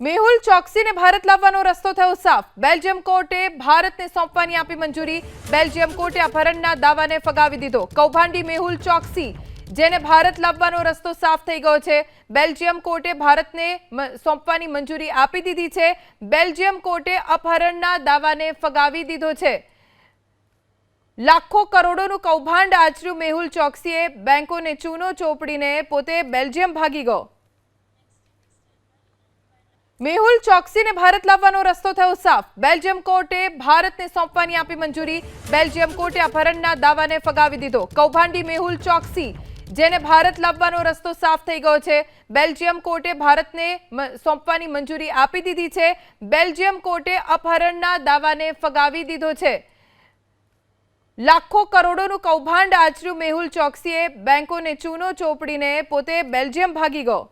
મેહુલ ચોકસીને ભારત લાવવાનો રસ્તો થયો સાફ. બેલ્જિયમ કોર્ટે ભારતને સોંપવાની આપી મંજૂરી. બેલ્જિયમ કોર્ટે અપહરણના દાવાને ફગાવી દીધો. કૌભાંડી મેહુલ ચોકસી, જેને ભારત લાવવાનો રસ્તો સાફ થઈ ગયો છે. બેલ્જિયમ કોર્ટે ભારતને સોંપવાની મંજૂરી આપી દીધી છે. બેલ્જિયમ કોર્ટે અપહરણના દાવાને ફગાવી દીધો છે. લાખો કરોડોનું કૌભાંડ આચર્યું મેહુલ ચોકસીએ. બેંકોને ચૂનો ચોપડીને પોતે બેલ્જિયમ ભાગી ગયો. મેહુલ ચોકસીને ભારત લાવવાનો રસ્તો થયો સાફ. બેલ્જિયમ કોર્ટે ભારતને સોંપવાની આપી મંજૂરી. બેલ્જિયમ કોર્ટે અપહરણના દાવાને ફગાવી દીધો. કૌભાંડી મેહુલ ચોકસી, જેને ભારત લાવવાનો રસ્તો સાફ થઈ ગયો છે. બેલ્જિયમ કોર્ટે ભારતને સોંપવાની મંજૂરી આપી દીધી છે. બેલ્જિયમ કોર્ટે અપહરણના દાવાને ફગાવી દીધો છે. લાખો કરોડોનું કૌભાંડ આચર્યું મેહુલ ચોકસીએ. બેંકોને ચૂનો ચોપડીને પોતે બેલ્જિયમ ભાગી ગયો.